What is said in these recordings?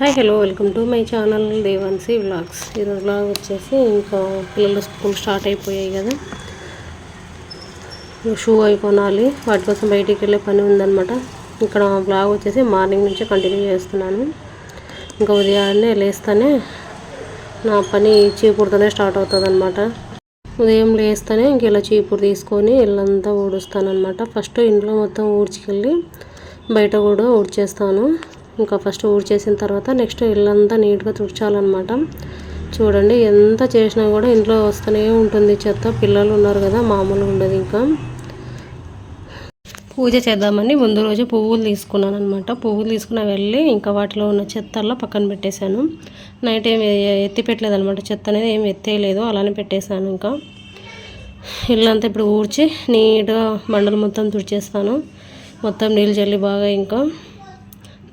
Hi hello welcome to my channel Devansi vlogs. ఈరోజు vlog వచ్చేసి ఇంకా పిల్లలు స్కూల్ స్టార్ట్ అయిపోయాయి కదా. షూ అయిపోనాలి కొనాలి. వాటి కోసం బయటికి వెళ్ళే పని ఉందనమాట ఇక్కడ బ్లాగ్ వచ్చేసి మార్నింగ్ నుంచే కంటిన్యూ చేస్తున్నాను. ఇంకా ఉదయాన్నే లేస్తానే నా పని చీపురుతోనే స్టార్ట్ అవుతుంది అనమాట ఉదయం లేస్తానే ఇంక ఇలా చీపురు తీసుకొని ఇల్లంతా ఊడుస్తానమాట ఫస్ట్ ఇంట్లో మొత్తం ఊడ్చుకెళ్ళి బయట కూడా ఊడ్చేస్తాను. ఇంకా ఫస్ట్ ఊడ్చేసిన తర్వాత నెక్స్ట్ ఇల్లంతా నీట్గా తుడిచాలన్నమాట. చూడండి ఎంత చేసినా కూడా ఇంట్లో వస్తూనే ఉంటుంది చెత్త. పిల్లలు ఉన్నారు కదా మామూలుగా ఉండదు ఇంకా. పూజ చేద్దామని ముందు రోజు పువ్వులు తీసుకున్నాను అనమాట పువ్వులు తీసుకున్న వెళ్ళి ఇంకా వాటిలో ఉన్న చెత్తల్లో పక్కన పెట్టేశాను. నైట్ ఏమి ఎత్తి పెట్టలేదు అనమాట చెత్త అనేది ఏమి ఎత్తేయలేదు అలానే పెట్టేశాను ఇంకా. ఇల్లంతా ఇప్పుడు ఊడ్చి నీట్గా బండలు మొత్తం తుడిచేస్తాను. మొత్తం నీళ్ళు చల్లి బాగా ఇంకా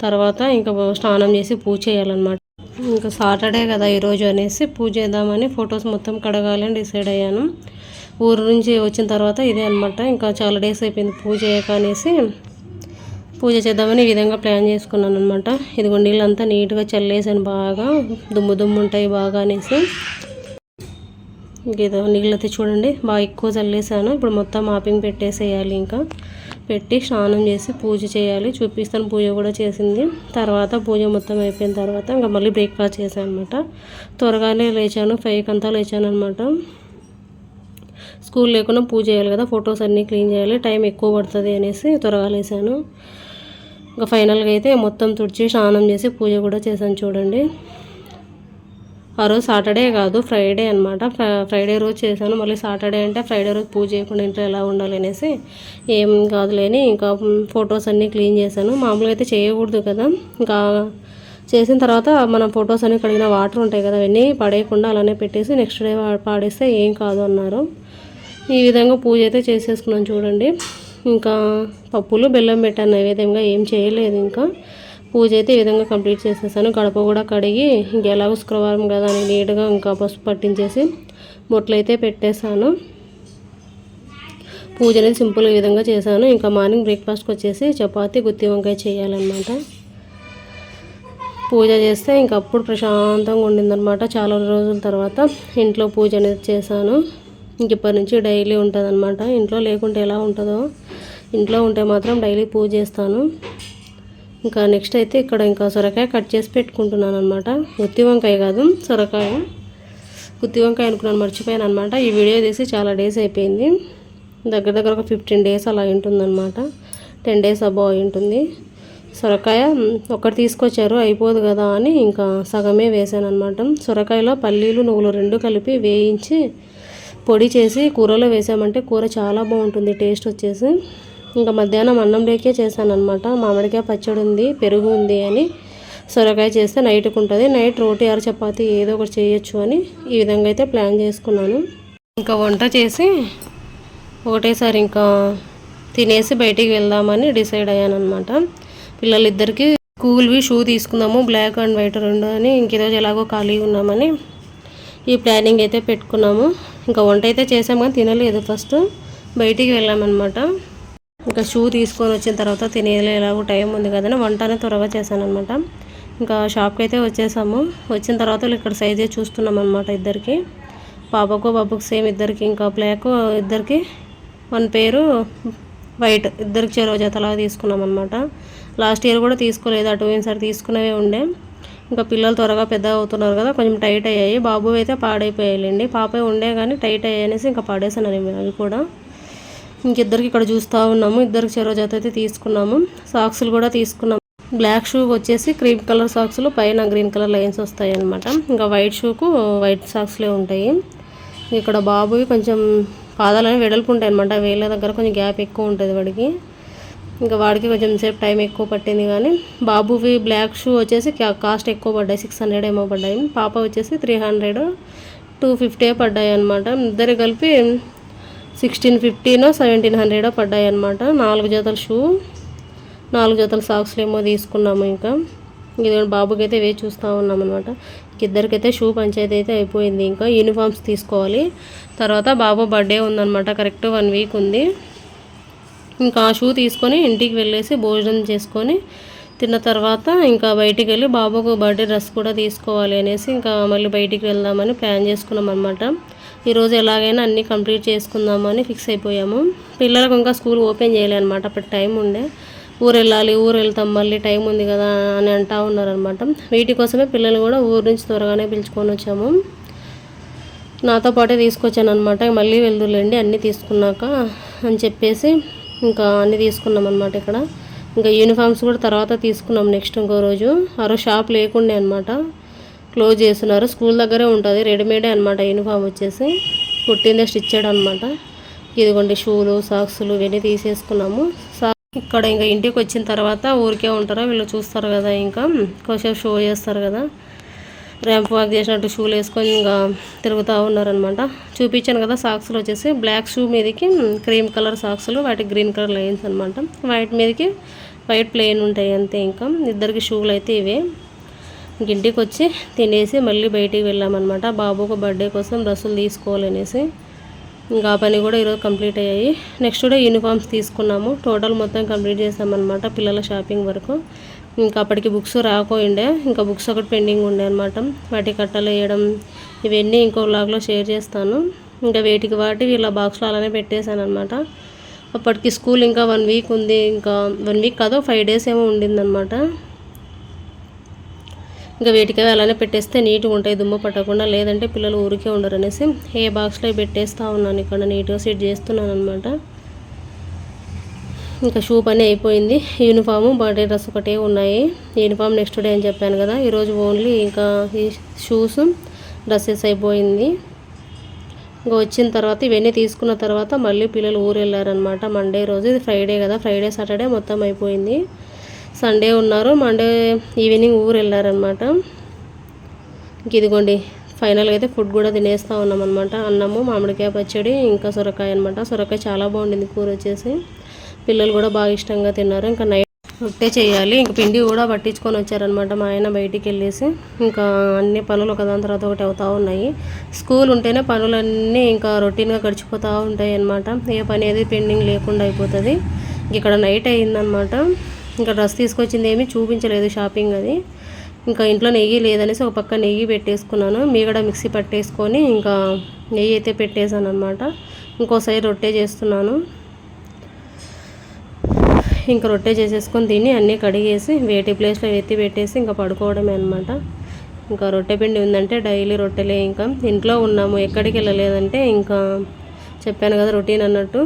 తర్వాత ఇంకా స్నానం చేసి పూజ చేయాలన్నమాట. ఇంకా సాటర్డే కదా ఈరోజు అనేసి పూజ చేద్దామని ఫొటోస్ మొత్తం కడగాలని డిసైడ్ అయ్యాను. ఊరు నుంచి వచ్చిన తర్వాత ఇదే అనమాట ఇంకా చాలా డేస్ అయిపోయింది పూజ చేయక అనేసి పూజ చేద్దామని ఈ విధంగా ప్లాన్ చేసుకున్నాను అనమాట ఇదిగో నీళ్ళంతా నీట్గా చల్లేసాను బాగా. దుమ్ము దుమ్ము ఉంటాయి బాగా అనేసి. ఇంకేదో నీళ్ళైతే చూడండి బాగా ఎక్కువ చల్లేసాను ఇప్పుడు మొత్తం మాపింగ్ పెట్టేసేయాలి ఇంకా. పెట్టి స్నానం చేసి పూజ చేయాలి. చూపిస్తాను పూజ కూడా చేసింది. తర్వాత పూజ మొత్తం అయిపోయిన తర్వాత ఇంకా మళ్ళీ బ్రేక్ఫాస్ట్ చేశాను అనమాట త్వరగానే లేచాను ఫైవ్కి అంతా లేచాను అనమాట స్కూల్ లేకుండా పూజ చేయాలి కదా ఫొటోస్ అన్నీ క్లీన్ చేయాలి. టైం ఎక్కువ పడుతుంది అనేసి త్వరగా లేచాను. ఇంకా ఫైనల్గా అయితే మొత్తం తుడిచి స్నానం చేసి పూజ కూడా చేశాను చూడండి. ఆ రోజు సాటర్డే కాదు ఫ్రైడే అనమాట ఫ్రైడే రోజు చేశాను. మళ్ళీ సాటర్డే అంటే ఫ్రైడే రోజు పూజ చేయకుండా ఇంట్లో ఎలా ఉండాలి అనేసి ఏం కాదులేని ఇంకా ఫొటోస్ అన్నీ క్లీన్ చేశాను. మామూలుగా అయితే చేయకూడదు కదా. ఇంకా చేసిన తర్వాత మన ఫొటోస్ అన్ని కడిగిన వాటర్ ఉంటాయి కదా అవన్నీ పడేయకుండా అలానే పెట్టేసి నెక్స్ట్ డే పాడేస్తే ఏం కాదు అన్నారు. ఈ విధంగా పూజ అయితే చేసేసుకున్నాను చూడండి. ఇంకా పప్పులు బెల్లం పెట్టాను నైవేద్యంగా. ఏం చేయలేదు ఇంకా. పూజ అయితే ఈ విధంగా కంప్లీట్ చేసేసాను. గడప కూడా కడిగి ఇంకెలాగో శుక్రవారం కదా అని నీట్గా ఇంకా పసుపు పట్టించేసి బొట్లు అయితే పెట్టేశాను. పూజ అనేది సింపుల్ ఈ విధంగా చేశాను. ఇంకా మార్నింగ్ బ్రేక్ఫాస్ట్కి వచ్చేసి చపాతీ గుత్తి వంకాయ చేయాలన్నమాట. పూజ చేస్తే ఇంక అప్పుడు ప్రశాంతంగా ఉండిందనమాట చాలా రోజుల తర్వాత ఇంట్లో పూజ అనేది చేశాను. ఇంక ఇప్పటి నుంచి డైలీ ఉంటుంది ఇంట్లో లేకుంటే ఎలా ఉంటుందో ఇంట్లో ఉంటే మాత్రం డైలీ పూజ చేస్తాను. ఇంకా నెక్స్ట్ అయితే ఇక్కడ ఇంకా సొరకాయ కట్ చేసి పెట్టుకుంటున్నాను అనమాట గుత్తి వంకాయ కాదు సొరకాయ. గుత్తి వంకాయ అనుకున్నాను మర్చిపోయాను అనమాట ఈ వీడియో తీసి చాలా డేస్ అయిపోయింది. దగ్గర దగ్గర ఒక ఫిఫ్టీన్ డేస్ అలా ఉంటుందన్నమాట. టెన్ డేస్ అబో ఉంటుంది. సొరకాయ ఒకటి తీసుకొచ్చారు అయిపోదు కదా అని ఇంకా సగమే వేసాను అనమాట సొరకాయలో పల్లీలు నువ్వులు రెండు కలిపి వేయించి పొడి చేసి కూరలో వేసామంటే కూర చాలా బాగుంటుంది టేస్ట్ వచ్చేసి. ఇంకా మధ్యాహ్నం అన్నం లేకే చేశాను అనమాట మామిడికాయ పచ్చడి ఉంది పెరుగు ఉంది అని సొరకాయ చేస్తే నైట్కి ఉంటుంది నైట్ రోటీ ఆరు చపాతి ఏదో ఒకటి చేయొచ్చు అని ఈ విధంగా అయితే ప్లాన్ చేసుకున్నాను. ఇంకా వంట చేసి ఒకటేసారి ఇంకా తినేసి బయటికి వెళ్దామని డిసైడ్ అయ్యాను అనమాట పిల్లలిద్దరికి కూల్వి షూ తీసుకుందాము బ్లాక్ అండ్ వైట్ రెండు అని ఇంకేదో ఎలాగో ఖాళీగా ఉన్నామని ఈ ప్లానింగ్ అయితే పెట్టుకున్నాము. ఇంకా వంట అయితే చేసాము కానీ తినలేదు. ఫస్ట్ బయటికి వెళ్ళామన్నమాట. ఇంకా షూ తీసుకొని వచ్చిన తర్వాత తినేది ఎలాగో టైం ఉంది కదని వంటనే త్వరగా చేశాను అనమాట ఇంకా షాప్కి అయితే వచ్చేసాము. వచ్చిన తర్వాత ఇక్కడ సైజే చూస్తున్నాం అనమాట ఇద్దరికి. పాపకు బాబుకు సేమ్ ఇద్దరికి. ఇంకా బ్లాక్ ఇద్దరికి వన్ పేరు వైట్. ఇద్దరికి చెరో జతలాగా తీసుకున్నాం అనమాట లాస్ట్ ఇయర్ కూడా తీసుకోలేదు. అటు సార్ తీసుకునేవే ఉండే. ఇంకా పిల్లలు త్వరగా పెద్ద అవుతున్నారు కదా కొంచెం టైట్ అయ్యాయి. బాబు అయితే పాడైపోయాయండి పాప ఉండే కానీ టైట్ అయ్యాయి అనేసి ఇంకా పాడేసాను అవి కూడా. ఇంకిద్దరికి ఇక్కడ చూస్తూ ఉన్నాము. ఇద్దరికి చెరో జత అయితే తీసుకున్నాము. సాక్స్లు కూడా తీసుకున్నాము. బ్లాక్ షూ వచ్చేసి క్రీమ్ కలర్ సాక్స్లు పైన గ్రీన్ కలర్ లైన్స్ వస్తాయి అనమాట ఇంకా వైట్ షూకు వైట్ సాక్స్లే ఉంటాయి. ఇక్కడ బాబువి కొంచెం పాదాలని వెడల్పు ఉంటాయి అనమాట వేళ్ళ దగ్గర కొంచెం గ్యాప్ ఎక్కువ ఉంటుంది వాడికి. ఇంకా వాడికి కొంచెం సేపు టైం ఎక్కువ పట్టింది కానీ బాబువి బ్లాక్ షూ వచ్చేసి కాస్ట్ ఎక్కువ పడ్డాయి. సిక్స్ హండ్రెడ్ ఏమో పడ్డాయి. పాప వచ్చేసి త్రీ హండ్రెడ్ టూ ఫిఫ్టీ పడ్డాయి అనమాట ఇద్దరు కలిపి సిక్స్టీన్ ఫిఫ్టీనో సెవెంటీన్ హండ్రెడో పడ్డాయి అనమాట నాలుగు జతల షూ నాలుగు జతల సాక్స్లు ఏమో తీసుకున్నాము ఇంకా. ఇది బాబుకి అయితే వేచి చూస్తూ ఉన్నాం అనమాట ఇద్దరికైతే షూ పంచాయతీ అయితే అయిపోయింది ఇంకా. యూనిఫామ్స్ తీసుకోవాలి. తర్వాత బాబు బర్త్డే ఉందన్నమాట. కరెక్ట్ వన్ వీక్ ఉంది. ఇంకా ఆ షూ తీసుకొని ఇంటికి వెళ్ళేసి భోజనం చేసుకొని తిన్న తర్వాత ఇంకా బయటికి వెళ్ళి బాబుకు బర్త్డే డ్రెస్ కూడా తీసుకోవాలి అనేసి ఇంకా మళ్ళీ బయటికి వెళ్దామని ప్లాన్ చేసుకున్నాం అనమాట ఈరోజు ఎలాగైనా అన్నీ కంప్లీట్ చేసుకుందామని ఫిక్స్ అయిపోయాము. పిల్లలకు ఇంకా స్కూల్ ఓపెన్ చేయలే అనమాట అప్పటి టైం ఉండే. ఊరు వెళ్ళాలి ఊరు వెళ్తాం మళ్ళీ టైం ఉంది కదా అని అంటా ఉన్నారనమాట వీటి కోసమే పిల్లలు కూడా ఊరు నుంచి త్వరగానే పిలుచుకొని వచ్చాము. నాతో పాటే తీసుకొచ్చాను అనమాట మళ్ళీ వెళ్దులేండి అన్నీ తీసుకున్నాక అని చెప్పేసి ఇంకా అన్నీ తీసుకున్నాం అనమాట ఇక్కడ. ఇంకా యూనిఫామ్స్ కూడా తర్వాత తీసుకున్నాం నెక్స్ట్ ఇంకో రోజు. ఆ రోజు షాప్ లేకుండే అనమాట క్లోజ్ చేస్తున్నారు. స్కూల్ దగ్గరే ఉంటుంది. రెడీమేడే అనమాట యూనిఫామ్ వచ్చేసి కుట్టిందే స్టిచ్చెడ్ అనమాట ఇదిగోండి షూలు సాక్స్లు ఇవన్నీ తీసేసుకున్నాము. ఇక్కడ ఇంకా ఇంటికి వచ్చిన తర్వాత ఊరికే ఉంటారా? వీళ్ళు చూస్తారు కదా ఇంకా. కొంచెం షో చేస్తారు కదా. ర్యాంప్ వాక్ చేసినట్టు షూలు వేసుకొని ఇంకా తిరుగుతూ ఉన్నారనమాట చూపించాను కదా సాక్స్లు వచ్చేసి. బ్లాక్ షూ మీదకి క్రీమ్ కలర్ సాక్స్లు వాటికి గ్రీన్ కలర్ లైన్స్ అనమాట వైట్ మీదకి వైట్ ప్లెయిన్ ఉంటాయి అంతే ఇంకా. ఇద్దరికి షూలు అయితే ఇవే. ఇంటికి వచ్చి తినేసి మళ్ళీ బయటికి వెళ్ళామన్నమాట. బాబుకు బర్త్డే కోసం డ్రెస్సులు తీసుకోవాలనేసి ఇంకా ఆ పని కూడా ఈరోజు కంప్లీట్ అయ్యాయి. నెక్స్ట్ డే యూనిఫామ్స్ తీసుకున్నాము. టోటల్ మొత్తం కంప్లీట్ చేసామన్నమాట పిల్లల షాపింగ్ వరకు. ఇంకా అప్పటికి బుక్స్ రాకపోయిండే. ఇంకా బుక్స్ ఒకటి పెండింగ్ ఉండే అనమాట వాటి కట్టలు వేయడం ఇవన్నీ ఇంకో బ్లాగ్లో షేర్ చేస్తాను. ఇంకా వేటికి వాటి వీళ్ళ బాక్స్లో అలానే పెట్టేశాను అనమాట అప్పటికి స్కూల్ ఇంకా వన్ వీక్ ఉంది. ఇంకా వన్ వీక్ కాదు ఫైవ్ డేస్ ఏమో ఉండిందనమాట ఇంకా వేటికవి అలానే పెట్టేస్తే నీట్గా ఉంటాయి దుమ్ము పట్టకుండా. లేదంటే పిల్లలు ఊరికే ఉండరు అనేసి ఏ బాక్స్లో పెట్టేస్తూ ఉన్నాను. ఇక్కడ నీట్గా సెట్ చేస్తున్నాను అనమాట ఇంకా షూ పని అయిపోయింది. యూనిఫాము బర్త్డే డ్రెస్ ఒకటే ఉన్నాయి. యూనిఫామ్ నెక్స్ట్ డే అని చెప్పాను కదా. ఈరోజు ఓన్లీ ఇంకా ఈ షూస్ డ్రెస్సెస్ అయిపోయింది. ఇంకా వచ్చిన తర్వాత ఇవన్నీ తీసుకున్న తర్వాత మళ్ళీ పిల్లలు ఊరు వెళ్ళారనమాట మండే రోజు ఇది ఫ్రైడే కదా. ఫ్రైడే సాటర్డే మొత్తం అయిపోయింది. సండే ఉన్నారు. మండే ఈవినింగ్ ఊరు వెళ్ళారనమాట ఇంక ఇదిగోండి ఫైనల్గా అయితే ఫుడ్ కూడా తినేస్తూ ఉన్నామన్నమాట. అన్నము మామిడికాయ పచ్చడి ఇంకా సొరకాయ అనమాట సొరకాయ చాలా బాగుండింది కూర వచ్చేసి. పిల్లలు కూడా బాగా ఇష్టంగా తిన్నారు. ఇంకా నైట్ రొట్టె చేయాలి. ఇంకా పిండి కూడా పట్టించుకొని వచ్చారనమాట మా ఆయన బయటికి వెళ్ళేసి ఇంకా అన్ని పనులు ఒకదాని తర్వాత ఒకటి అవుతూ ఉన్నాయి. స్కూల్ ఉంటేనే పనులన్నీ ఇంకా రొటీన్గా గడిచిపోతూ ఉంటాయి అనమాట ఏ పని ఏది పెండింగ్ లేకుండా అయిపోతుంది. ఇక్కడ నైట్ అయిందనమాట ఇంకా డ్రెస్ తీసుకొచ్చింది ఏమీ చూపించలేదు షాపింగ్ అది. ఇంకా ఇంట్లో నెయ్యి లేదనేసి ఒక పక్క నెయ్యి పెట్టేసుకున్నాను. మీగడ మిక్సీ పట్టేసుకొని ఇంకా నెయ్యి అయితే పెట్టేశాను అనమాట ఇంకోసారి రొట్టె చేస్తున్నాను. ఇంకా రొట్టె చేసేసుకొని తిని అన్నీ కడిగేసి వేటి ప్లేస్లో ఎత్తి పెట్టేసి ఇంకా పడుకోవడమే అనమాట ఇంకా రొట్టె పిండి ఉందంటే డైలీ రొట్టెలే ఇంకా. ఇంట్లో ఉన్నాము ఎక్కడికి వెళ్ళలేదంటే ఇంకా చెప్పాను కదా రొటీన్ అన్నట్టు.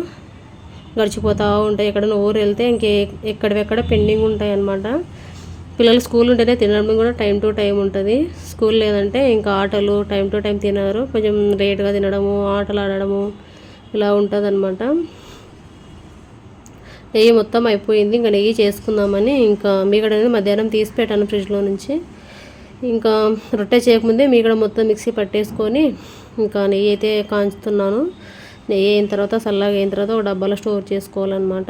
గడిచిపోతూ ఉంటాయి. ఎక్కడైనా ఊరు వెళ్తే ఇంకే ఎక్కడెక్కడ పెండింగ్ ఉంటాయి అనమాట పిల్లలు స్కూల్ ఉంటేనే తినడం కూడా టైం టు టైం ఉంటుంది. స్కూల్ లేదంటే ఇంకా ఆటలు టైం టు టైం తినరు. కొంచెం లేట్గా తినడము ఆటలు ఆడడము ఇలా ఉంటుంది అనమాట నెయ్యి మొత్తం అయిపోయింది. ఇంకా నెయ్యి చేసుకుందామని ఇంకా మీగడ మధ్యాహ్నం తీసి పెట్టాను ఫ్రిడ్జ్లో నుంచి. ఇంకా రొట్టె చేయకముందే మీగడ మొత్తం మిక్సీ పట్టేసుకొని ఇంకా నెయ్యి అయితే కాంచుతున్నాను. నెయ్యి అయిన తర్వాత చల్లగా అయిన తర్వాత ఒక డబ్బాలో స్టోర్ చేసుకోవాలన్నమాట.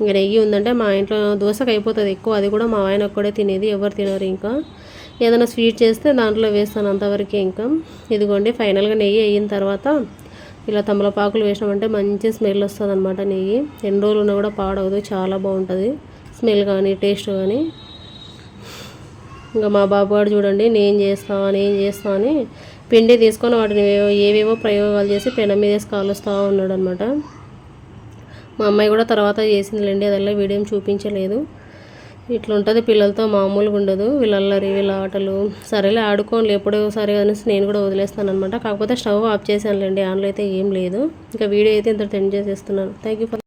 ఇంకా నెయ్యి ఉందంటే మా ఇంట్లో దోశకు అయిపోతుంది ఎక్కువ అది కూడా మా ఆయన ఒక్కడే తినేది ఎవరు తినరు ఇంకా. ఏదైనా స్వీట్ చేస్తే దాంట్లో వేస్తాను అంతవరకే ఇంకా. ఇదిగోండి ఫైనల్గా నెయ్యి అయిన తర్వాత ఇలా తమలపాకులు వేసినామంటే మంచి స్మెల్ వస్తుంది అనమాట నెయ్యి. ఎన్ని రోజులు ఉన్నా కూడా పాడవదు చాలా బాగుంటుంది. స్మెల్ కానీ టేస్ట్ కానీ. ఇంకా మా బాబు చూడండి నేను చేస్తాను నేను చేస్తాను అని పిండి తీసుకొని వాటిని ఏవేవో ప్రయోగాలు చేసి పెనం మీద వేసి కాలుస్తూ ఉన్నాడు అనమాట మా అమ్మాయి కూడా తర్వాత చేసిందిలేండి అదల్లా వీడియో చూపించలేదు. ఇట్లా ఉంటుంది పిల్లలతో మామూలుగా ఉండదు వీళ్ళల్లరి వీళ్ళ ఆటలు. సరేలే ఆడుకోండి ఎప్పుడో సరే అనేసి నేను కూడా వదిలేస్తాను అనమాట కాకపోతే స్టవ్ ఆఫ్ చేశానులేండి ఆన్లో అయితే ఏం లేదు. ఇంకా వీడియో అయితే ఇంత టెండ్ చేసేస్తున్నాను. Thank you for